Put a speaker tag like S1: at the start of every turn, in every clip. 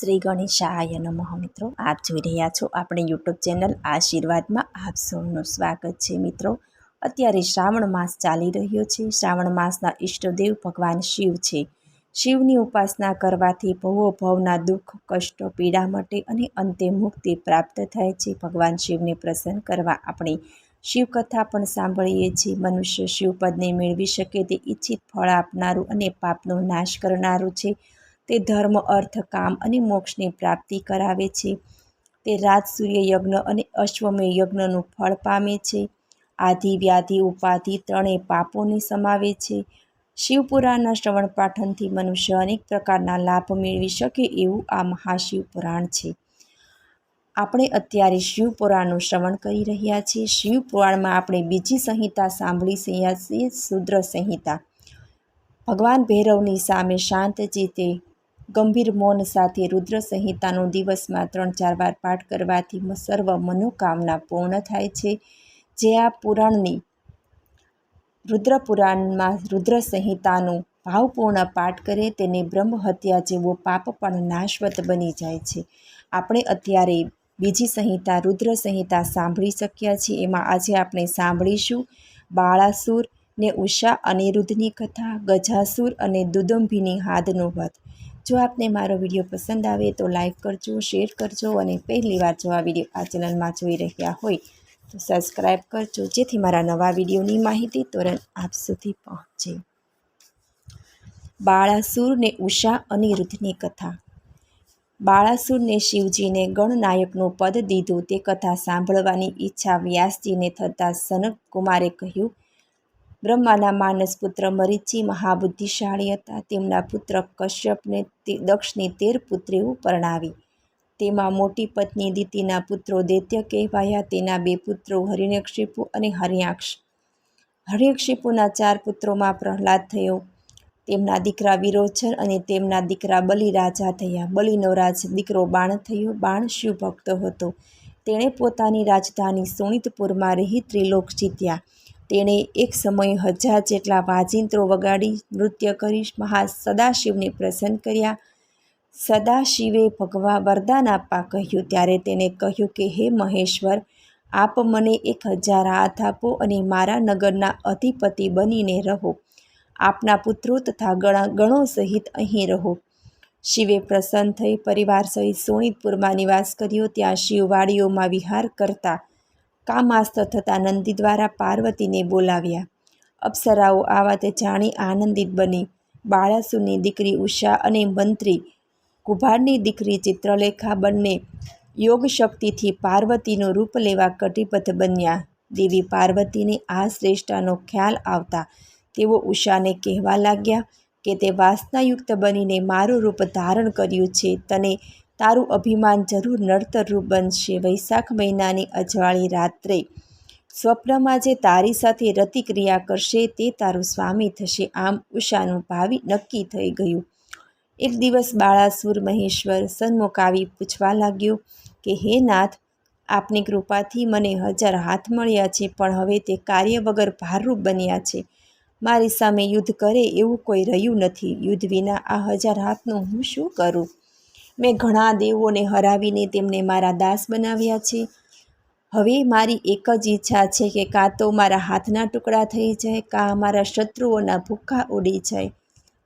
S1: શ્રી ગણેશાય નમઃ મિત્રો. આપ જોઈ રહ્યા છો આપણે યુટ્યુબ ચેનલ આશીર્વાદમાં આપ સૌનું સ્વાગત છે મિત્રો. અત્યારે શ્રાવણ માસ ચાલી રહ્યો છે. શ્રાવણ માસના ઈષ્ટદેવ ભગવાન શિવ છે. શિવની ઉપાસના કરવાથી ભવો ભવના દુઃખ, કષ્ટ, પીડા મટે અને અંતે મુક્તિ પ્રાપ્ત થાય છે. ભગવાન શિવને પ્રસન્ન કરવા આપણે શિવકથા પણ સાંભળીએ છીએ. મનુષ્ય શિવપદને મેળવી શકે તે ઈચ્છિત ફળ આપનારું અને પાપનો નાશ કરનારું છે. તે ધર્મ, અર્થ, કામ અને મોક્ષની પ્રાપ્તિ કરાવે છે. તે રાત સૂર્ય યજ્ઞ અને અશ્વમેય યજ્ઞનું ફળ પામે છે. આધિ, વ્યાધિ, ઉપાધિ ત્રણેય પાપોને સમાવે છે. શિવપુરાણના શ્રવણ પાઠનથી મનુષ્ય અનેક પ્રકારના લાભ મેળવી શકે એવું આ મહાશિવ પુરાણ છે. આપણે અત્યારે શિવપુરાણનું શ્રવણ કરી રહ્યા છીએ. શિવ પુરાણમાં આપણે બીજી સંહિતા સાંભળી રહ્યા છીએ, શુદ્ર સંહિતા. ભગવાન ભૈરવની સામે શાંત ચિત્તે ગંભીર મૌન સાથે રુદ્ર સંહિતાનો દિવસમાં ત્રણ ચાર વાર પાઠ કરવાથી સર્વ મનોકામના પૂર્ણ થાય છે. જે આ પુરાણની રુદ્ર પુરાણમાં રુદ્ર સંહિતાનો ભાવપૂર્ણ પાઠ કરે તેને બ્રહ્મ હત્યા જેવો પાપ પણ નાશવત બની જાય છે. આપણે અત્યારે બીજી સંહિતા રુદ્ર સંહિતા સાંભળી શક્યા છીએ. એમાં આજે આપણે સાંભળીશું બાળાસુર ને ઉષા અનિરુદ્ધની કથા, ગજાસુર અને દુદંભીની હાદનો વધ. જો આપને મારો વીડિયો પસંદ આવે તો લાઈક કરજો, શેર કરજો અને પહેલી વાર જો આ વીડિયો આ ચેનલમાં જોઈ રહ્યા હોય તો સબસ્ક્રાઈબ કરજો, જેથી મારા નવા વિડીયોની માહિતી તુરંત આપ સુધી પહોંચે. બાળાસુરને ઉષા અનિરુદ્ધની કથા. બાળાસુરને શિવજીને ગણનાયકનું પદ દીધું તે કથા સાંભળવાની ઈચ્છા વ્યાસજીને થતાં સનક કુમારે કહ્યું બ્રહ્માના માનસ પુત્ર મરીચી મહાબુદ્ધિશાળી હતા. તેમના પુત્ર કશ્યપને દક્ષની તેર પુત્રીઓ પરણાવી. તેમાં મોટી પત્ની દીતીના પુત્રો દૈત્ય કહેવાયા. તેના બે પુત્રો હરિણ્યક્ષિપુ અને હરિયાક્ષ. હરિયક્ષિપુના ચાર પુત્રોમાં પ્રહલાદ થયો. તેમના દીકરા વિરોચન અને તેમના દીકરા બલિ રાજા થયા. બલિનો રાજ દીકરો બાણ થયો. બાણ શિવભક્ત હતો. તેણે પોતાની રાજધાની સોનિતપુરમાં રહી ત્રિલોક જીત્યા. તેણે એક સમયે હજાર જેટલા વાજિંત્રો વગાડી નૃત્ય કરી મહા સદાશિવને પ્રસન્ન કર્યા. સદાશિવે ભગવા વરદાન આપવા કહ્યું. ત્યારે તેને કહ્યું કે, હે મહેશ્વર, આપ મને એક હજાર હાથ આપો અને મારા નગરના અધિપતિ બનીને રહો. આપના પુત્રો તથા ગણા, ગણો સહિત અહીં રહો. શિવે પ્રસન્ન થઈ પરિવાર સહિત સોનિતપુરમાં નિવાસ કર્યો. ત્યાં શિવવાડીઓમાં વિહાર કરતા કામાસ્ત થતાં નંદી દ્વારા પાર્વતીને બોલાવ્યા. અપ્સરાઓ આ વાતે જાણી આનંદિત બની. બાળાસુરની દીકરી ઉષા અને મંત્રી કુભારની દીકરી ચિત્રલેખા બંને યોગ શક્તિથી પાર્વતીનું રૂપ લેવા કટિબદ્ધ બન્યા. દેવી પાર્વતીને આ શ્રેષ્ઠાનો ખ્યાલ આવતા તેઓ ઉષાને કહેવા લાગ્યા કે તે વાસનાયુક્ત બનીને મારું રૂપ ધારણ કર્યું છે. તને તારું અભિમાન જરૂર નડતરરૂપ બનશે. વૈશાખ મહિનાની અજવાળી રાત્રે સ્વપ્નમાં જે તારી સાથે રતિક્રિયા કરશે તે તારું સ્વામી થશે. આમ ઉષાનું ભાવિ નક્કી થઈ ગયું. એક દિવસ બાળાસુર મહેશ્વર સન્મુખ આવી પૂછવા લાગ્યો કે, હે નાથ, આપની કૃપાથી મને હજાર હાથ મળ્યા છે, પણ હવે તે કાર્ય વગર ભારરૂપ બન્યા છે. મારી સામે યુદ્ધ કરે એવું કોઈ રહ્યું નથી. યુદ્ધ વિના આ હજાર હાથનું હું શું કરું? મેં ઘણા દેવોને હરાવીને તેમને મારા દાસ બનાવ્યા છે. હવે મારી એક જ ઈચ્છા છે કે કાં તો મારા હાથના ટુકડા થઈ જાય, કાં મારા શત્રુઓના ભૂખા ઉડી જાય.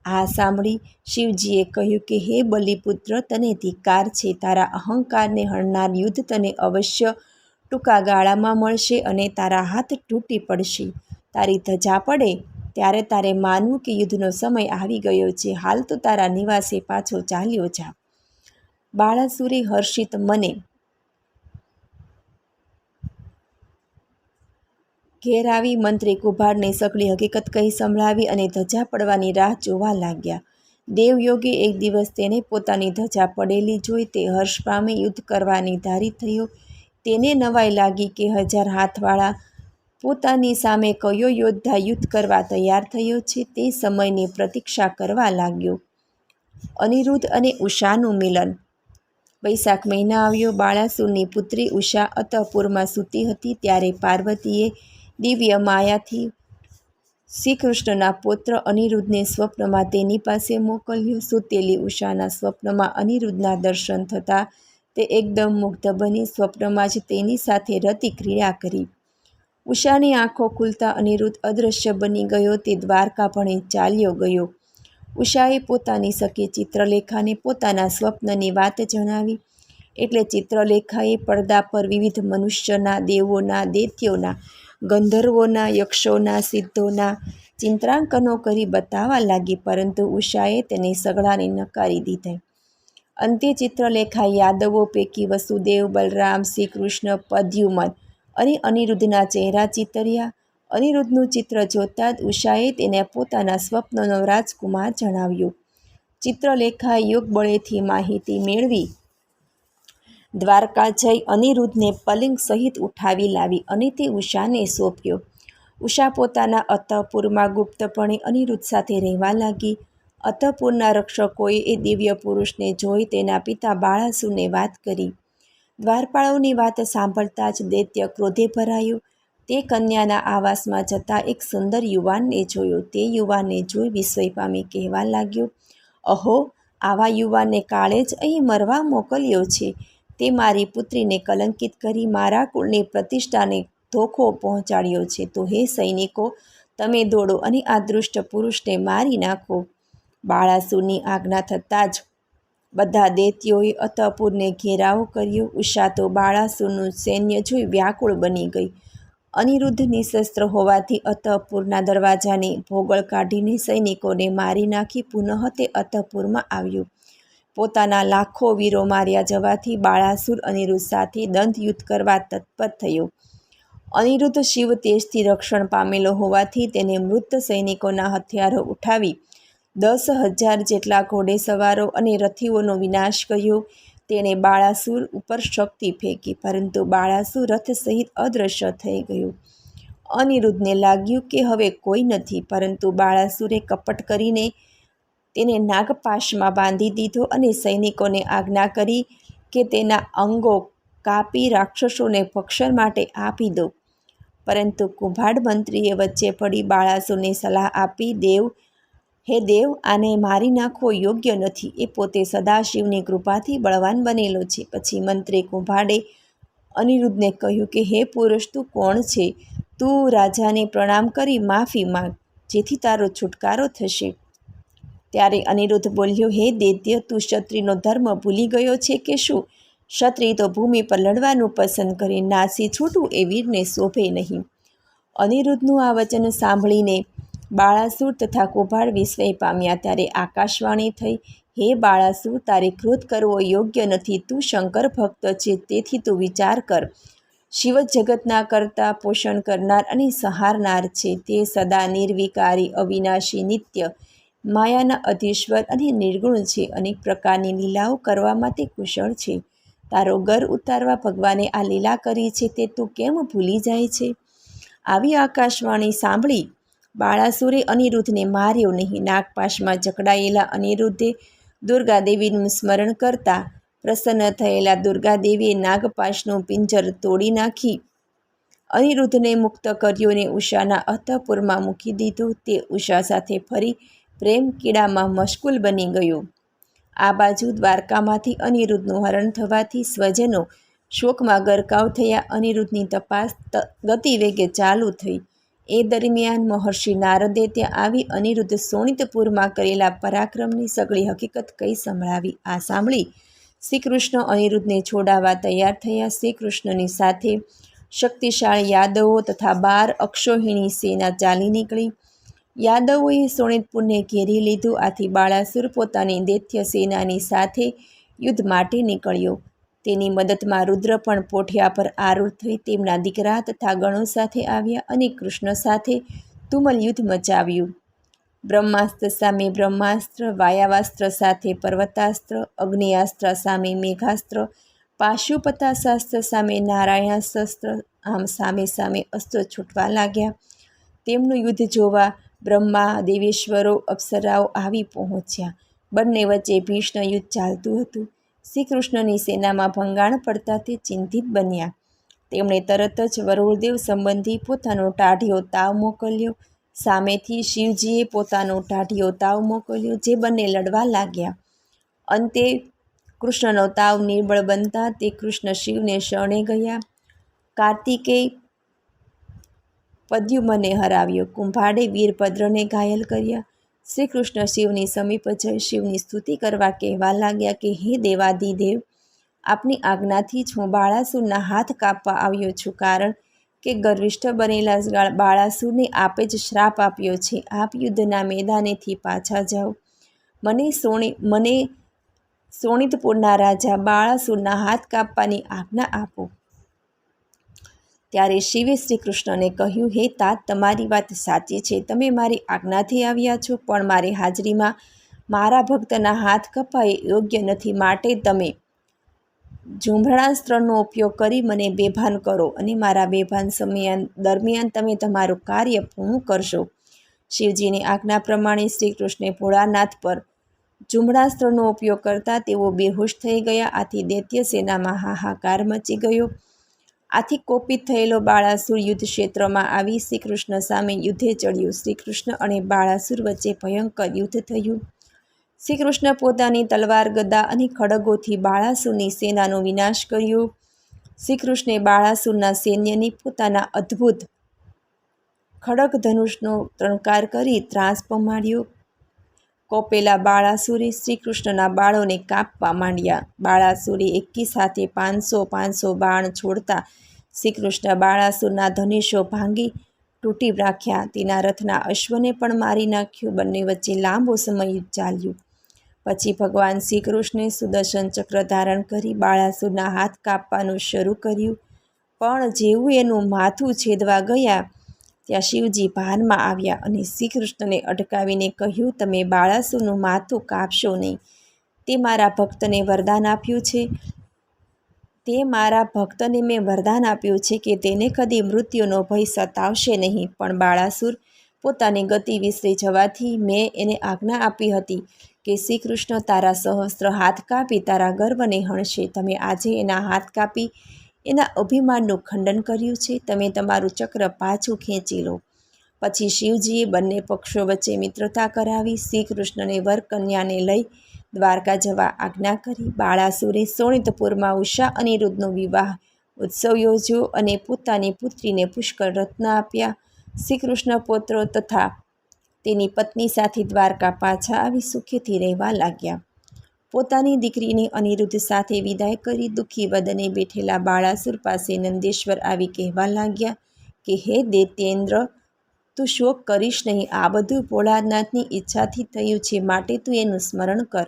S1: આ સાંભળી શિવજીએ કહ્યું કે, હે બલિપુત્ર, તને ધિકાર છે. તારા અહંકારને હણનાર યુદ્ધ તને અવશ્ય ટૂંકા ગાળામાં મળશે અને તારા હાથ તૂટી પડશે. તારી ધજા પડે ત્યારે તારે માનવું કે યુદ્ધનો સમય આવી ગયો છે. હાલ તો તારા નિવાસે પાછો ચાલ્યો જા. બાળાસુરે હર્ષિત મને. ઘેર આવી મંત્રી કુભારને સકળી હકીકત કહી સંભળાવી અને ધજા પડવાની રાહ જોવા લાગ્યા. દેવયોગી એક દિવસ તેને પોતાની ધજા પડેલી જોઈ તે હર્ષ પામી યુદ્ધ કરવાની ધારી થયો. તેને નવાઈ લાગી કે હજાર હાથવાળા પોતાની સામે કયો યોદ્ધા યુદ્ધ કરવા તૈયાર થયો છે તે સમયની પ્રતીક્ષા કરવા લાગ્યો. અનિરુદ્ધ અને ઉષાનું મિલન વૈશાખ મહિના આવ્યો. બાળાસુરની પુત્રી ઉષા અતઃપુરમાં સૂતી હતી ત્યારે પાર્વતીએ દિવ્ય માયાથી શ્રીકૃષ્ણના પુત્ર અનિરુદ્ધને સ્વપ્નમાં તેની પાસે મોકલ્યો. સૂતેલી ઉષાના સ્વપ્નમાં અનિરુદ્ધના દર્શન થતાં તે એકદમ મુગ્ધ બની સ્વપ્નમાં જ તેની સાથે રતિ ક્રિયા કરી. ઉષાની આંખો ખુલતા અનિરુદ્ધ અદૃશ્ય બની ગયો. તે દ્વારકા ભણે ચાલ્યો ગયો. ઉષાએ પોતાની સખી ચિત્રલેખાને પોતાના સ્વપ્નની વાત જણાવી. એટલે ચિત્રલેખાએ પડદા પર વિવિધ મનુષ્યના, દેવોના, દૈત્યોના, ગંધર્વોના, યક્ષોના, સિદ્ધોના ચિત્રાંકનો કરી બતાવવા લાગી, પરંતુ ઉષાએ તેને સઘળાને નકારી દીધા. અંતે ચિત્રલેખા યાદવો પૈકી વસુદેવ, બલરામ શ્રી કૃષ્ણ પદ્યુમન અને અનિરુદ્ધના ચહેરા ચિતર્યા. અનિરુદ્ધનું ચિત્ર જોતાં જ ઉષાએ તેને પોતાના સ્વપ્નનો રાજકુમાર જણાવ્યું. ચિત્રલેખા યોગ બળેથી માહિતી મેળવી. દ્વારકા જઈ અનિરુદ્ધને પલિંગ સહિત ઉઠાવી લાવી અને તે ઉષાને સોંપ્યો. ઉષા પોતાના અંતઃપુરમાં ગુપ્તપણે અનિરુદ્ધ સાથે રહેવા લાગી. અતપુરના રક્ષકોએ એ દિવ્ય પુરુષને જોઈ તેના પિતા બાળાસુરને વાત કરી. દ્વારપાળોની વાત સાંભળતા જ દૈત્ય ક્રોધે ભરાયો. તે કન્યાના આવાસમાં જતા એક સુંદર યુવાનને જોયો. તે યુવાનને જોઈ વિસ્મય પામી કહેવા લાગ્યો, અહો, આવા યુવાનને કાળે જ અહીં મરવા મોકલ્યો છે. તે મારી પુત્રીને કલંકિત કરી મારા કુળની પ્રતિષ્ઠાને ધોખો પહોંચાડ્યો છે. તો હે સૈનિકો, તમે દોડો અને આ દુષ્ટ પુરુષને મારી નાખો. બાળાસુરની આજ્ઞા થતાં જ બધા દૈત્યોએ અતપુરને ઘેરાવ કર્યો. ઉષા તો બાળાસુરનું સૈન્ય જોઈ વ્યાકુળ બની ગઈ. અનિરુદ્ધ નિશસ્ત્ર હોવાથી અતઃપુરના દરવાજાની ભોગળ કાઢીને સૈનિકોને મારી નાખી પુનઃ તે અતઃપુરમાં આવ્યું. પોતાના લાખો વીરો માર્યા જવાથી બાળાસુર અનિરુદ્ધ સાથે દંતયુદ્ધ કરવા તત્પર થયો. અનિરુદ્ધ શિવ તેજથી રક્ષણ પામેલો હોવાથી તેને મૃત સૈનિકોના હથિયારો ઉઠાવી દસ હજાર જેટલા ઘોડેસવારો અને રથીઓનો વિનાશ કર્યો. તેણે બાળાસુર ઉપર શક્તિ ફેંકી, પરંતુ બાળાસુર રથ સહિત અદૃશ્ય થઈ ગયું. અનિરુદ્ધને લાગ્યું કે હવે કોઈ નથી, પરંતુ બાળાસુરે કપટ કરીને તેને નાગપાશમાં બાંધી દીધો અને સૈનિકોને આજ્ઞા કરી કે તેના અંગો કાપી રાક્ષસોને ભક્ષણ માટે આપી દો. પરંતુ કુંભાડ મંત્રીએ વચ્ચે પડી બાળાસુરને સલાહ આપી દેવ હે દેવ, આને મારી નાખવો યોગ્ય નથી. એ પોતે સદાશિવની કૃપાથી બળવાન બનેલો છે. પછી મંત્રી કુંભાડે અનિરુદ્ધને કહ્યું કે, હે પુરુષ, તું કોણ છે? તું રાજાને પ્રણામ કરી, માફી માંગ, જેથી તારો છુટકારો થશે. ત્યારે અનિરુદ્ધ બોલ્યો, હે દૈત્ય, તું ક્ષત્રિયનો ધર્મ ભૂલી ગયો છે કે શું? ક્ષત્રિય તો ભૂમિ પર લડવાનું પસંદ કરે, નાસી છૂટવું એ વીરને શોભે નહીં. અનિરુદ્ધનું આ વચન સાંભળીને બાળાસુર તથા કુભાડ વિસ્મય પામ્યા ત્યારે આકાશવાણી થઈ, હે બાળાસુર, તારે ક્રોધ કરવો યોગ્ય નથી, તું શંકર ભક્ત છે, તેથી તું વિચાર કર. શિવ જગતના કરતા પોષણ કરનાર અને સહારનાર છે, તે સદા નિર્વિકારી, અવિનાશી, નિત્ય, માયાના અધીશ્વર અને નિર્ગુણ છે, અનેક પ્રકારની લીલાઓ કરવામાં તે કુશળ છે. તારો ગર ઉતારવા ભગવાને આ લીલા કરી છે, તે તું કેમ ભૂલી જાય છે? આવી આકાશવાણી સાંભળી બાળાસુરે અનિરુદ્ધને માર્યો નહીં. નાગપાશમાં જકડાયેલા અનિરુદ્ધે દુર્ગાદેવીનું સ્મરણ કરતા પ્રસન્ન થયેલા દુર્ગાદેવીએ નાગપાશનું પિંજર તોડી નાખી. અનિરુદ્ધને મુક્ત કર્યો અને ઉષાના અંતઃપુરમાં મૂકી દીધો. તે ઉષા સાથે ફરી પ્રેમ કીડામાં મશગુલ બની ગયો. આ બાજુ દ્વારકામાંથી અનિરુદ્ધનું હરણ થવાથી સ્વજનો શોકમાં ગરકાવ થયા. અનિરુદ્ધની તપાસ ગતિવેગે ચાલુ થઈ. એ દરમિયાન મહર્ષિ નારદે ત્યાં આવી અનિરુદ્ધ સોણિતપુરમાં કરેલા પરાક્રમની સગળી હકીકત કઈ સંભળાવી? આ સાંભળી શ્રી કૃષ્ણ અનિરુદ્ધને છોડાવવા તૈયાર થયા. શ્રી કૃષ્ણની સાથે શક્તિશાળી યાદવો તથા બાર અક્ષોહિણી સેના ચાલી નીકળી. યાદવોએ સોણિતપુરને ઘેરી લીધું. આથી બાળાસુર પોતાની દૈત્ય સેનાની સાથે યુદ્ધ માટે નીકળ્યો. તેની મદદમાં રુદ્ર પણ પોઠિયા પર આરૂઢ થઈ તેમના દીકરા તથા ગણો સાથે આવ્યા અને કૃષ્ણ સાથે તુમલ યુદ્ધ મચાવ્યું. બ્રહ્માસ્ત્ર સામે બ્રહ્માસ્ત્ર, વાયાવાસ્ત્ર સાથે પર્વતાસ્ત્ર, અગ્નિયાસ્ત્ર સામે મેઘાસ્ત્ર, પાશુપતાશાસ્ત્ર સામે નારાયણાસ્ત્ર આમ સામે સામે અસ્ત્રો છૂટવા લાગ્યા. તેમનું યુદ્ધ જોવા બ્રહ્મા, દેવેશ્વરો, અપ્સરાઓ આવી પહોંચ્યા. બંને વચ્ચે ભીષ્ણ યુદ્ધ ચાલતું હતું. શ્રી કૃષ્ણની સેનામાં ભંગાણ પડતા તે ચિંતિત બન્યા. તેમણે તરત જ વરુણદેવ સંબંધી પોતાનો ટાઢિયો તાવ મોકલ્યો. સામેથી શિવજીએ પોતાનો ટાઢિયો તાવ મોકલ્યો, જે બંને લડવા લાગ્યા. અંતે કૃષ્ણનો તાવ નિર્બળ બનતા તે કૃષ્ણ શિવને શરણે ગયા. કાર્તિકેય પદ્યુમને હરાવ્યો. કુંભાડે વીરભદ્રને ઘાયલ કર્યા. શ્રી કૃષ્ણ શિવની સમીપ જઈ શિવની સ્તુતિ કરવા કહેવા લાગ્યા કે, હે દેવાદિદેવ, આપની આજ્ઞાથી જ હું બાળાસુરના હાથ કાપવા આવ્યો છું, કારણ કે ગર્વિષ્ઠ બનેલા બાળાસુરને આપે જ શ્રાપ આપ્યો છે. આપ યુદ્ધના મેદાનેથી પાછા જાઓ. મને સોણી, મને સોણિતપુરના રાજા બાળાસુરના હાથ કાપવાની આજ્ઞા આપો. ત્યારે શિવે શ્રી કૃષ્ણને કહ્યું, હે તા તમારી વાત સાચી છે. તમે મારી આજ્ઞાથી આવ્યા છો, પણ મારી હાજરીમાં મારા ભક્તના હાથ કપાય યોગ્ય નથી. માટે તમે ઝુંભણાસ્ત્રનો ઉપયોગ કરી મને બેભાન કરો અને મારા બેભાન સમયાન, દરમિયાન તમે તમારું કાર્ય પૂર્ણ કરશો. શિવજીની આજ્ઞા પ્રમાણે શ્રી કૃષ્ણે ભોળાનાથ પર ઝુંભણાસ્ત્રનો ઉપયોગ કરતા તેઓ બેહોશ થઈ ગયા. આથી દૈત્ય સેનામાં હાહાકાર મચી ગયો. આથી કોપિત થયેલો બાળાસુર યુદ્ધ ક્ષેત્રમાં આવી શ્રી કૃષ્ણ સામે યુદ્ધે ચડ્યું. શ્રી કૃષ્ણ અને બાળાસુર વચ્ચે ભયંકર યુદ્ધ થયું. શ્રી કૃષ્ણ પોતાની તલવાર, ગદા અને ખડગોથી બાળાસુરની સેનાનો વિનાશ કર્યો. શ્રી કૃષ્ણે બાળાસુરના સૈન્યની પોતાના અદ્ભુત ખડગ ધનુષનો ત્રણકાર કરી ત્રાસ પમાડ્યો. કોપેલા બાળાસુરી શ્રીકૃષ્ણના બાળોને કાપવા માંડ્યા. બાળાસુરી એકી સાથે પાંચસો પાંચસો બાણ છોડતા શ્રીકૃષ્ણ બાળાસુરના ધનુષો ભાંગી તૂટી રાખ્યા. તેના રથના અશ્વને પણ મારી નાખ્યું. બંને વચ્ચે લાંબો સમય ચાલ્યું. પછી ભગવાન શ્રીકૃષ્ણે સુદર્શન ચક્ર ધારણ કરી બાળાસુરના હાથ કાપવાનું શરૂ કર્યું. પણ જેવું એનું માથું છેદવા ગયા ત્યાં શિવજી ભાનમાં આવ્યા અને શ્રી કૃષ્ણને અટકાવીને કહ્યું, તમે બાળાસુરનું માથું કાપશો નહીં. તે મારા ભક્તને વરદાન આપ્યું છે. તે મારા ભક્તને મેં વરદાન આપ્યું છે કે તેને કદી મૃત્યુનો ભય સતાવશે નહીં. પણ બાળાસુર પોતાની ગતિ વિસરી જવાથી મેં એને આજ્ઞા આપી હતી કે શ્રી કૃષ્ણ તારા સહસ્ત્ર હાથ કાપી તારા ગર્વને હણશે. તમે આજે એના હાથ કાપી એના અભિમાનનું ખંડન કર્યું છે. તમે તમારું ચક્ર પાછું ખેંચી લો. પછી શિવજીએ બંને પક્ષો વચ્ચે મિત્રતા કરાવી શ્રી કૃષ્ણને વરકન્યાને લઈ દ્વારકા જવા આજ્ઞા કરી. બાળાસુરે સોણિતપુરમાં ઉષા અનિરુદ્ધનો વિવાહ ઉત્સવ યોજ્યો અને પોતાની પુત્રીને પુષ્કળ રત્ન આપ્યા. શ્રી કૃષ્ણ પુત્રો તથા તેની પત્ની સાથે દ્વારકા પાછા આવી સુખેથી રહેવા લાગ્યા. પોતાની દીકરીને અનિરુદ્ધ સાથે વિદાય કરી દુઃખી વદને બેઠેલા બાળાસુર પાસે નંદેશ્વર આવી કહેવા લાગ્યા કે, હે દેતેન્દ્ર, તું શોક કરીશ નહીં. આ બધું ભોળાનાથની ઈચ્છાથી થયું છે. માટે તું એનું સ્મરણ કર.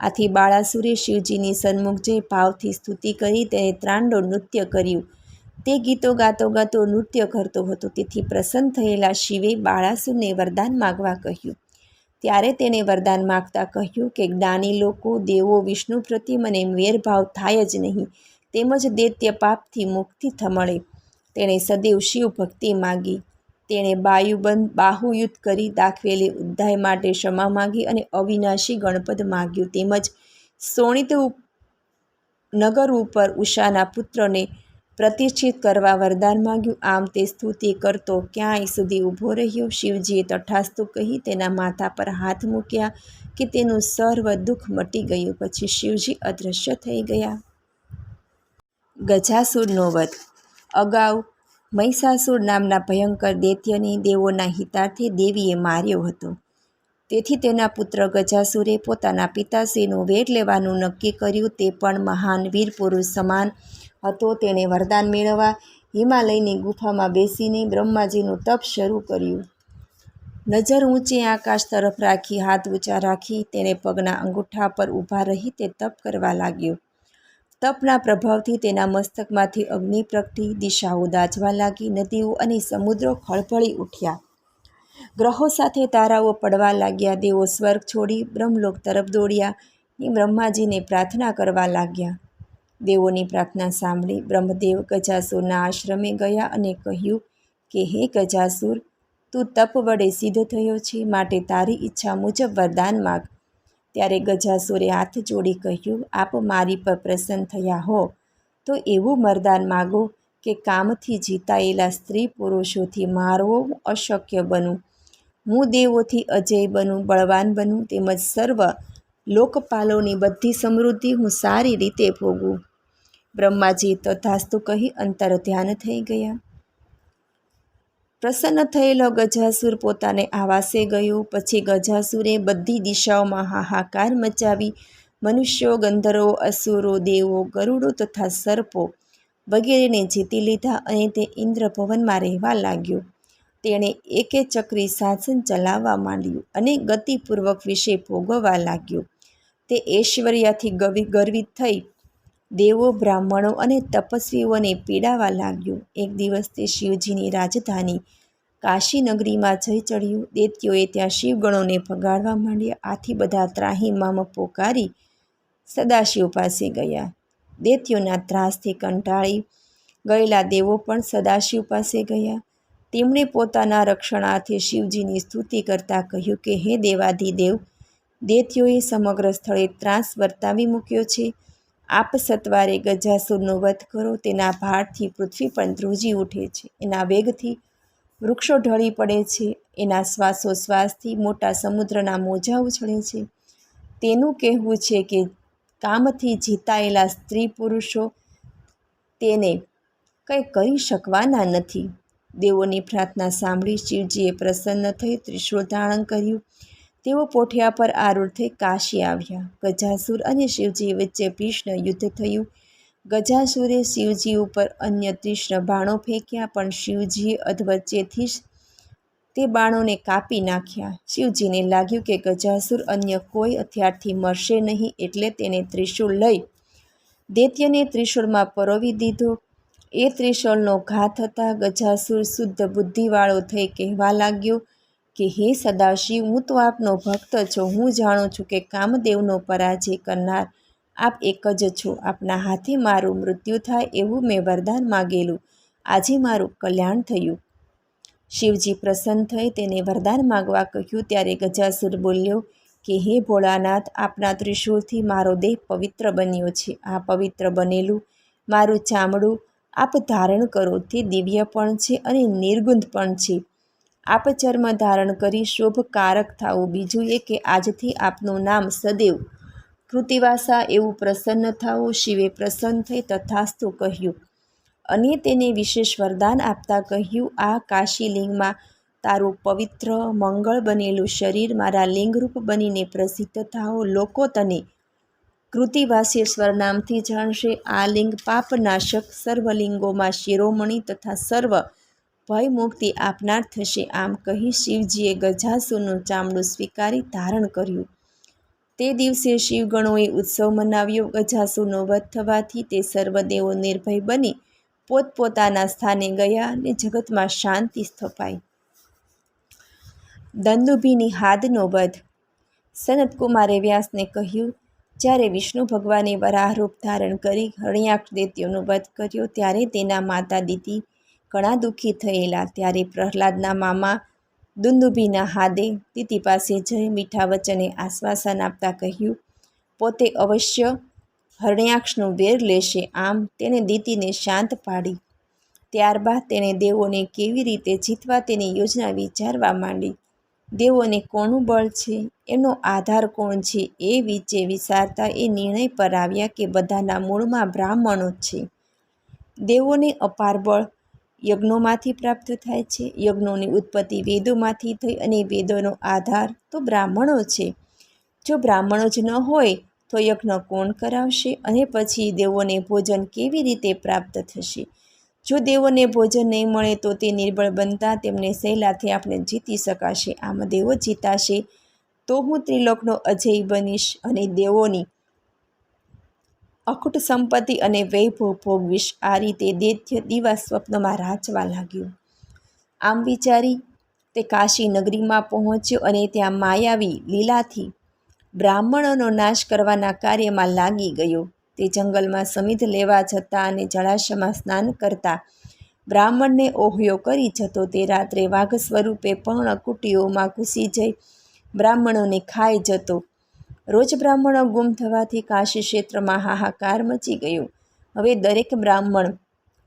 S1: આથી બાળાસુરે શિવજીની સન્મુખ જઈ ભાવથી સ્તુતિ કરી તેને ત્રાંડો નૃત્ય કર્યું. તે ગીતો ગાતો ગાતો નૃત્ય કરતો હતો. તેથી પ્રસન્ન થયેલા શિવે બાળાસુરને વરદાન માગવા કહ્યું. ત્યારે તેણે વરદાન માગતા કહ્યું કે, જ્ઞાની લોકો, દેવો, વિષ્ણુ પ્રતિ મને વેરભાવ થાય જ નહીં, તેમજ દૈત્ય પાપથી મુક્તિ થમળે. તેણે સદૈવ શિવ ભક્તિ માગી. તેણે બાયુબંધ બાહુયુદ્ધ કરી દાખવેલી ઉદ્ધાય માટે ક્ષમા માગી અને અવિનાશી ગણપત માગ્યું. તેમજ સોણિત નગર ઉપર ઉષાના પુત્રને પ્રતિષ્ઠિત કરવા વરદાન માંગ્યું. આમ તે સ્તુતિ કરતો ક્યાંય સુધી ઊભો રહ્યો. શિવજીએ તઠાસ્તુ કહી તેના માથા પર હાથ મૂક્યા કે તેનું સર્વ દુઃખ મટી ગયું. પછી શિવજી અદૃશ્ય થઈ ગયા. ગજાસુરનો વધ. અગાઉ મહિષાસુર નામના ભયંકર દૈત્યને દેવોના હિતાર્થે દેવીએ માર્યો હતો. તેથી તેના પુત્ર ગજાસુરે પોતાના પિતાશ્રીનું વેર લેવાનું નક્કી કર્યું. તે પણ મહાન વીર પુરુષ સમાન હતો. તેણે વરદાન મેળવવા હિમાલયની ગુફામાં બેસીને બ્રહ્માજીનું તપ શરૂ કર્યું. નજર ઊંચે આકાશ તરફ રાખી, હાથ ઊંચા રાખી, તેણે પગના અંગૂઠા પર ઊભા રહી તે તપ કરવા લાગ્યો. તપના પ્રભાવથી તેના મસ્તકમાંથી અગ્નિ પ્રગટી, દિશાઓ દાજવા લાગી, નદીઓ અને સમુદ્રો ખળભળી ઉઠ્યા. ગ્રહો સાથે તારાઓ પડવા લાગ્યા, દેવો સ્વર્ગ છોડી બ્રહ્મલોક તરફ દોડ્યા. ને બ્રહ્માજીને પ્રાર્થના કરવા લાગ્યા. દેવોની પ્રાર્થના સાંભળી બ્રહ્મદેવ ગજાસુરના આશ્રમે ગયા અને કહ્યું કે, હે ગજાસુર, તું તપ વડે સિદ્ધ થયો છે, માટે તારી ઈચ્છા મુજબ વરદાન માગ. ત્યારે ગજાસુરે હાથ જોડી કહ્યું, આપ મારી પર પ્રસન્ન થયા હો, તો એવું વરદાન માગો કે કામથી જીતાયેલા સ્ત્રી પુરુષોથી મારવો અશક્ય બનું. હું દેવોથી અજય બનું, બળવાન બનું, તેમજ સર્વ લોકપાલોની બધી સમૃદ્ધિ હું સારી રીતે ભોગવું. બ્રહ્માજી તથાસ્તુ કહી અંતર ધ્યાન થઈ ગયા. પ્રસન્ન થયેલો ગજાસુર પોતાને આવાસે ગયો. પછી ગજાસુરે બધી દિશાઓમાં હાહાકાર મચાવી. મનુષ્યો, ગંધર્વો, અસુરો, દેવો, ગરુડો તથા સર્પો વગેરેને જીતી લીધા અને તે ઇન્દ્રભવનમાં રહેવા લાગ્યો. તેણે એકે ચક્રી શાસન ચલાવવા માંડ્યું અને ગતિપૂર્વક વિશે ભોગવવા લાગ્યો. તે ઐશ્વર્યાથી ગવિ ગર્વિત થઈ દેવો, બ્રાહ્મણો અને તપસ્વીઓને પીડાવા લાગ્યો. એક દિવસ તે શિવજીની રાજધાની કાશી નગરીમાં જઈ ચડ્યું. દૈત્યોએ ત્યાં શિવગણોને ભગાડવા માંડ્યા. આથી બધા ત્રાહીમામ પોકારી સદાશિવ પાસે ગયા. દૈત્યોના ત્રાસથી કંટાળી ગયેલા દેવો પણ સદાશિવ પાસે ગયા. તેમણે પોતાના રક્ષણાર્થે શિવજીની સ્તુતિ કરતાં કહ્યું કે, હે દેવાધિદેવ, દૈત્યોએ સમગ્ર સ્થળે ત્રાસ વર્તાવી મૂક્યો છે. આપ સત્વારે ગજાસુરનો વધ કરો, તેના ભારથી પૃથ્વી પણ ધ્રુજી ઉઠે છે. એના વેગથી વૃક્ષો ઢળી પડે છે. એના શ્વાસોશ્વાસથી મોટા સમુદ્રના મોજા ઉછળે છે. તેનું કહેવું છે કે કામથી જીતાયેલા સ્ત્રી પુરુષો તેને કંઈ કરી શકવાના નથી. દેવોની પ્રાર્થના સાંભળી શિવજીએ પ્રસન્ન થઈ ત્રિશૂળ ધારણ કર્યું. તેઓ પોઠિયા પર આરૂઢ થઈ કાશી આવ્યા. ગજાસુર અને શિવજી વચ્ચે ભીષ્ણ યુદ્ધ થયું. ગજાસુરે શિવજી ઉપર અન્ય તીક્ષ્ણ બાણો ફેંક્યા, પણ શિવજીએ અધવચ્ચેથી જ તે બાણોને કાપી નાખ્યા. શિવજીને લાગ્યું કે ગજાસુર અન્ય કોઈ હથિયારથી મરશે નહીં, એટલે તેને ત્રિશૂળ લઈ દૈત્યને ત્રિશૂળમાં પરોવી દીધો. એ ત્રિશૂળનો ઘા થતાં ગજાસુર શુદ્ધ બુદ્ધિવાળો થઈ કહેવા લાગ્યો કે હે સદાશિવ, હું તો આપનો ભક્ત છું. હું જાણું છું કે કામદેવનો પરાજય કરનાર આપ એક જ છો. આપના હાથે મારું મૃત્યુ થાય એવું મેં વરદાન માગેલું. આજે મારું કલ્યાણ થયું. શિવજી પ્રસન્ન થઈ તેને વરદાન માગવા કહ્યું. ત્યારે ગજાસુર બોલ્યો, કે હે ભોળાનાથ, આપના ત્રિશૂળથી મારો દેહ પવિત્ર બન્યો છે. આ પવિત્ર બનેલું મારું ચામડું આપ ધારણ કરો. તે દિવ્ય પણ છે અને નિર્ગુંધ પણ છે. આપ ચર્મ ધારણ કરી શોભકારક થાવું બીજું એ કે આજથી આપનું નામ સદૈવ કૃતિવાસા એવું પ્રસન્ન થવું શિવે પ્રસન્ન થઈ તથાસ્તુ કહ્યું. અને તેને વિશેષ વરદાન આપતા કહ્યું, આ કાશીલિંગમાં તારું પવિત્ર મંગળ બનેલું શરીર મારા લિંગરૂપ બનીને પ્રસિદ્ધ થાઓ. લોકો તને કૃતિવાસેશ્વર નામથી જાણશે. આ લિંગ પાપનાશક, સર્વલિંગોમાં શિરોમણી તથા સર્વ ભય મુક્તિ આપનાર થશે. આમ કહી શિવજીએ ગજાસુરનું ચામડું સ્વીકારી ધારણ કર્યું. તે દિવસે શિવગણોએ ઉત્સવ મનાવ્યો. ગજાસુરનો વધ થવાથી તે સર્વદેવો નિર્ભય બની પોતપોતાના સ્થાને ગયા અને જગતમાં શાંતિ સ્થપાઈ. દંદુભીની હાદનો વધ. સનતકુમારે વ્યાસને કહ્યું, જ્યારે વિષ્ણુ ભગવાને વરાહરૂપ ધારણ કરી હરણ્યાક્ષ દૈત્યોનો વધ કર્યો, ત્યારે તેના માતા દીતિ ઘણા દુઃખી થયેલા ત્યારે પ્રહલાદના મામા દુંદુભીના હાદે દીદી પાસે જઈ મીઠા વચને આશ્વાસન આપતા કહ્યું, પોતે અવશ્ય હરણ્યાક્ષનું વેર લેશે. આમ તેણે દીતિને શાંત પાડી. ત્યારબાદ તેણે દેવોને કેવી રીતે જીતવા તેની યોજના વિચારવા માંડી. દેવોને કોનું બળ છે? એનો આધાર કોણ છે? એ વિચે વિચારતા એ નિર્ણય પર આવ્યા કે બધાના મૂળમાં બ્રાહ્મણો જ છે. દેવોને અપાર બળ યજ્ઞોમાંથી પ્રાપ્ત થાય છે. યજ્ઞોની ઉત્પત્તિ વેદોમાંથી થઈ અને વેદોનો આધાર તો બ્રાહ્મણો છે. જો બ્રાહ્મણો જ ન હોય, તો યજ્ઞ કોણ કરાવશે અને પછી દેવોને ભોજન કેવી રીતે પ્રાપ્ત થશે? જો દેવોને ભોજન નહીં મળે, તો તે નિર્બળ બનતા તેમને સહેલાથી આપણે જીતી શકાશે. આમાં દેવો જીતાશે. તો હું ત્રિલોકનો અજય બનીશ અને દેવોની અખૂટ સંપત્તિ અને વૈભવ ભોગવીશ. આ રીતે દૈત્ય દિવા સ્વપ્નમાં રાચવા લાગ્યું. આમ વિચારી તે કાશી નગરીમાં પહોંચ્યો અને ત્યાં માયાવી લીલાથી બ્રાહ્મણોનો નાશ કરવાના કાર્યમાં લાગી ગયો. તે જંગલમાં સમિધ લેવા જતા અને જળાશયમાં સ્નાન કરતા બ્રાહ્મણને ઓહ્યો કરી જતો તે રાત્રે વાઘ સ્વરૂપે પણ કુટીઓમાં ઘૂસી જઈ બ્રાહ્મણોને ખાઈ જતો. રોજ બ્રાહ્મણો ગુમ થવાથી કાશી ક્ષેત્રમાં હાહાકાર મચી ગયો. હવે દરેક બ્રાહ્મણ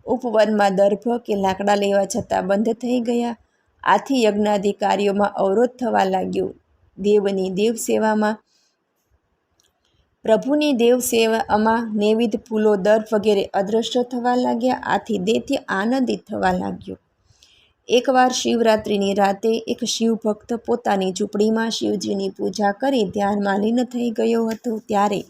S1: ઉપવનમાં દર્ભ કે લાકડા લેવા છતાં બંધ થઈ ગયા. આથી યજ્ઞાધિકારીઓમાં અવરોધ થવા લાગ્યો. દેવની દેવ સેવામાં પ્રભુની દેવ સેવામાં નૈવિધ ફૂલો દર્પ વગેરે અદૃશ્ય થવા લાગ્યા. આથી દૈત્ય આનંદિત થવા લાગ્યો. એકવાર શિવરાત્રિની રાતે એક શિવભક્ત પોતાની ઝૂંપડીમાં શિવજીની પૂજા કરી ધ્યાનમાં લીન થઈ ગયો હતો ત્યારે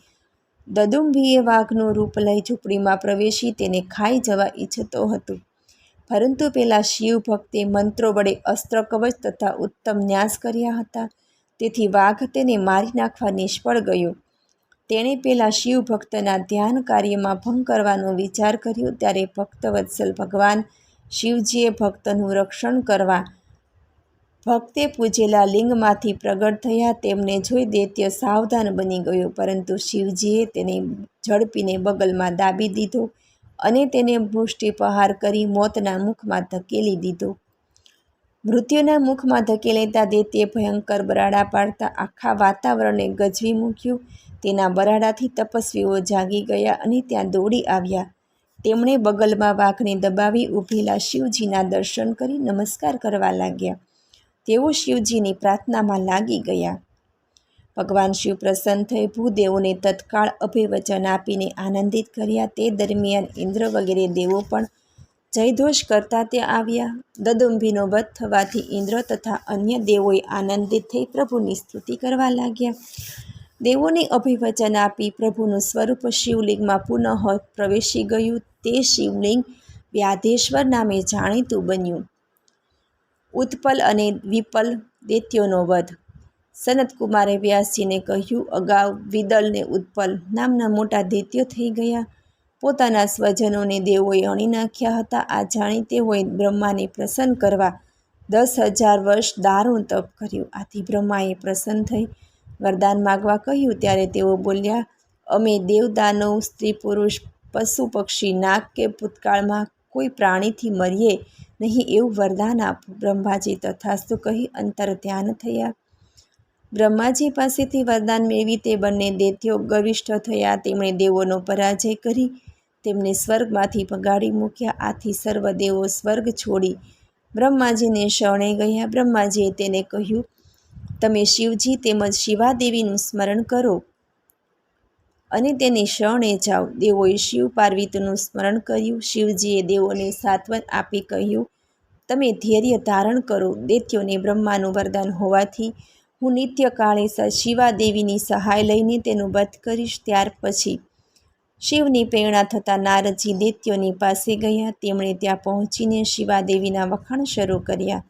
S1: દદુંભીએ વાઘનું રૂપ લઈ ઝૂંપડીમાં પ્રવેશી તેને ખાઈ જવા ઈચ્છતો હતો. પરંતુ પેલા શિવભક્તે મંત્રો વડે અસ્ત્ર કવચ તથા ઉત્તમ ન્યાસ કર્યા હતા. તેથી વાઘ તેને મારી નાખવા નિષ્ફળ ગયો. તેણે પેલા શિવભક્તના ધ્યાન કાર્યમાં ભંગ કરવાનો વિચાર કર્યો. ત્યારે ભક્તવત્સલ ભગવાન શિવજીએ ભક્તનું રક્ષણ કરવા ભક્તે પૂજેલા લિંગમાંથી પ્રગટ થયા, તેમને જોઈ દૈત્ય સાવધાન બની ગયો, પરંતુ શિવજીએ તેને ઝડપીને બગલમાં દાબી દીધો અને તેને મુષ્ટિ પ્રહાર કરી મોતના મુખમાં ધકેલી દીધો. મૃત્યુના મુખમાં ધકેલેતા દૈત્યે ભયંકર બરાડા પાડતા આખા વાતાવરણને ગજવી મૂક્યું. તેના બરાડાથી તપસ્વીઓ જાગી ગયા અને ત્યાં દોડી આવ્યા. તેમણે બગલમાં વાઘને દબાવી ઊભેલા શિવજીના દર્શન કરી નમસ્કાર કરવા લાગ્યા. તેઓ શિવજીની પ્રાર્થનામાં લાગી ગયા. ભગવાન શિવ પ્રસન્ન થઈ ભૂદેવોને તત્કાળ અભિવચન આપીને આનંદિત કર્યા. તે દરમિયાન ઇન્દ્ર વગેરે દેવો પણ જયઘોષ કરતા ત્યાં આવ્યા. દદુંભીનો વધ થવાથી ઇન્દ્ર તથા અન્ય દેવોએ આનંદિત થઈ પ્રભુની સ્તુતિ કરવા લાગ્યા. દેવોને અભિવચન આપી પ્રભુનું સ્વરૂપ શિવલિંગમાં પુનઃ પ્રવેશી ગયું તે શિવલિંગ વ્યાધેશ્વર નામે જાણીતું બન્યું. ઉત્પલ અને વિપલ દૈત્યોનો વધ. સનતકુમારે વ્યાસજીને કહ્યું, અગાઉ વિદલને ઉત્પલ નામના મોટા દૈત્યો થઈ ગયા. પોતાના સ્વજનોને દેવોએ અણી નાખ્યા હતા. આ જાણી તેઓએ બ્રહ્માને પ્રસન્ન કરવા દસ હજાર વર્ષ દારૂણ તપ કર્યું. આથી બ્રહ્માએ પ્રસન્ન થઈ વરદાન માગવા કહ્યું ત્યારે તેઓ બોલ્યા, અમે દેવદાનવ સ્ત્રી પુરુષ, પશુ પક્ષી, નાગ કે ભૂતકાળમાં કોઈ પ્રાણીથી મરીએ નહીં એવું વરદાન આપું. બ્રહ્માજી તથાસ્તુ કહી અંતર ધ્યાન થયા. બ્રહ્માજી પાસેથી વરદાન મેળવી તે બંને દૈત્યો ગવિષ્ઠ થયા. તેમણે દેવોનો પરાજય કરી, તેમને સ્વર્ગમાંથી ભગાડી મૂક્યા. આથી સર્વ દેવો સ્વર્ગ છોડી બ્રહ્માજીને શરણે ગયા. બ્રહ્માજીએ તેને કહ્યું તમે શિવજી તેમજ શિવાદેવીનું સ્મરણ કરો અને તેની શરણે જાઓ. દેવોએ શિવ પાર્વતીનું સ્મરણ કર્યું. શિવજીએ દેવોને સાત્વન આપી કહ્યું, તમે ધૈર્ય ધારણ કરો. દૈત્યોને બ્રહ્માનું વરદાન હોવાથી હું નિત્યકાળે શિવાદેવીની સહાય લઈને તેનું વધ કરીશ. ત્યાર પછી શિવની પ્રેરણા થતાં નારદજી દૈત્યોની પાસે ગયા. તેમણે ત્યાં પહોંચીને શિવાદેવીના વખાણ શરૂ કર્યા.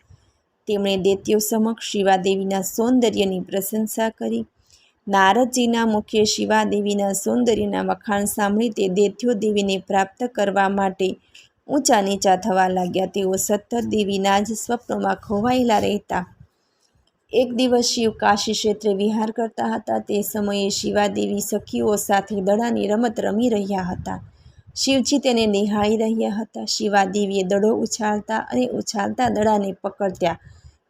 S1: તેમણે દૈત્યો સમક્ષ શિવાદેવીના સૌંદર્યની પ્રશંસા કરી. નારદજીના મુખ્ય શિવાદેવીના સૌંદર્યના વખાણ સાંભળી તે દૈત્યો દેવીને પ્રાપ્ત કરવા માટે ઊંચા નીચા થવા લાગ્યા. તેઓ સતત દેવીના જ સ્વપ્નોમાં ખોવાયેલા રહેતા. એક દિવસ શિવ કાશી ક્ષેત્રે વિહાર કરતા હતા. તે સમયે શિવાદેવી સખીઓ સાથે દડાની રમત રમી રહ્યા હતા. શિવજી તેને નિહાળી રહ્યા હતા. શિવાદેવીએ દડો ઉછાળતા અને ઉછાળતા દડાને પકડ્યા.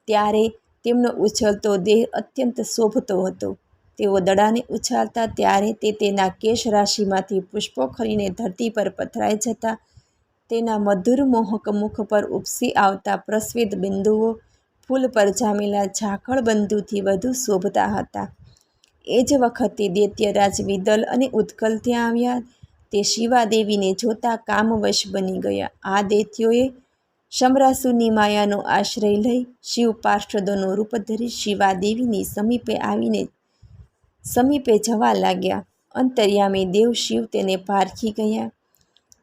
S1: ત્યારે તેમનો ઉછળતો દેહ અત્યંત શોભતો હતો. તેઓ દડાને ઉછાળતા ત્યારે તે તેના કેશ રાશિમાંથી પુષ્પો ખરીને ધરતી પર પથરાઈ જતા તેના મધુર મોહક મુખ પર ઉપસી આવતા પ્રસ્વેદ બિંદુઓ ફૂલ પર જામેલા ઝાકળ બંધુથી વધુ શોભતા હતા. એ જ વખતે દૈત્યરાજ વિદલ અને ઉત્કલ ત્યાં આવ્યા. તે શિવાદેવીને જોતા કામવશ બની ગયા. આ દૈત્યોએ સમરાસુની માયાનો આશ્રય લઈ શિવ પાર્ષદોનો રૂપ ધરી શિવાદેવીની સમીપે આવીને સમીપે જવા લાગ્યા. અંતર્યામી દેવ શિવ તેને પારખી ગયા.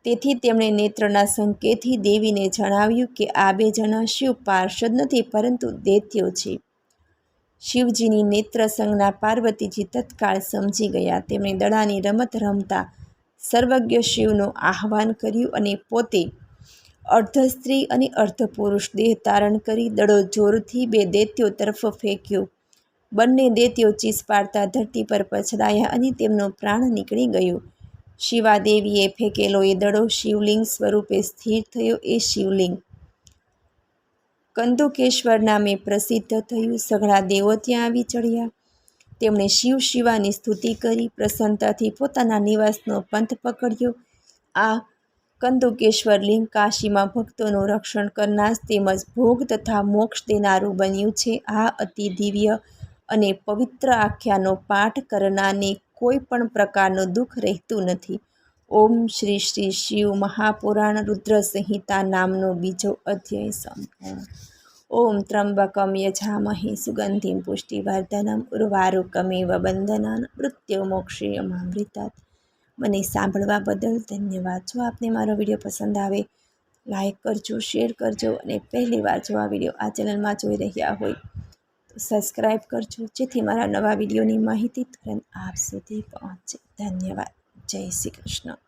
S1: તેથી તેમણે નેત્રના સંકેતથી દેવીને જણાવ્યું કે આ બે જણા શિવ પાર્ષદ નથી, પરંતુ દૈત્યો છે. શિવજીની નેત્ર સંજ્ઞા પાર્વતીજી તત્કાળ સમજી ગયા. તેમણે દડાની રમત રમતા સર્વજ્ઞ શિવનું આહ્વાન કર્યું અને પોતે અર્ધ સ્ત્રી અને અર્ધ પુરુષ દેહ ધારણ કરી દડો જોરથી બે દૈત્યો તરફ ફેંક્યો. બંને દૈત્યો ચીસ પાડતા ધરતી પર પછડાયા અને તેમનો પ્રાણ નીકળી ગયો. શિવાદેવીએ ફેંકેલો એ દડો શિવલિંગ સ્વરૂપે સ્થિર થયો એ શિવલિંગ. કંદુકેશ્વર નામે પ્રસિદ્ધ થયું. સઘળા દેવો ત્યાં આવી ચડ્યા. તેમણે શિવ શિવાની સ્તુતિ કરી, પ્રસન્નતાથી પોતાના નિવાસનો પંથ પકડ્યો. આ કંદુકેશ્વર લિંગ કાશીમાં ભક્તોનું રક્ષણ કરનાર તેમજ ભોગ તથા મોક્ષ દેનારું બન્યું છે. આ અતિ દિવ્ય અને પવિત્ર આખ્યાનો પાઠ કરનારને કોઈ પણ પ્રકારનું દુઃખ રહેતું નથી. ઓમ શ્રી શ્રી શિવ મહાપુરાણ રુદ્ર સંહિતા નામનો બીજો અધ્યાય સંપૂર્ણ. ઓમ ત્રંબકમ યજામહે સુગંધિમ પુષ્ટિવર્ધનમ ઉર્વારુકમેવ બંધનાન મૃત્યુ મોક્ષયમામૃતાત મને સાંભળવા બદલ ધન્યવાદ. જો આપને મારો વીડિયો પસંદ આવે, લાઈક કરજો, શેર કરજો અને પહેલી વાર જો આ વીડિયો આ ચેનલમાં જોઈ રહ્યા હોય, તો સબસ્ક્રાઈબ કરજો, જેથી મારા નવા વિડીયોની માહિતી તુરંત આપ સુધી પહોંચે. ધન્યવાદ. જય શ્રી કૃષ્ણ.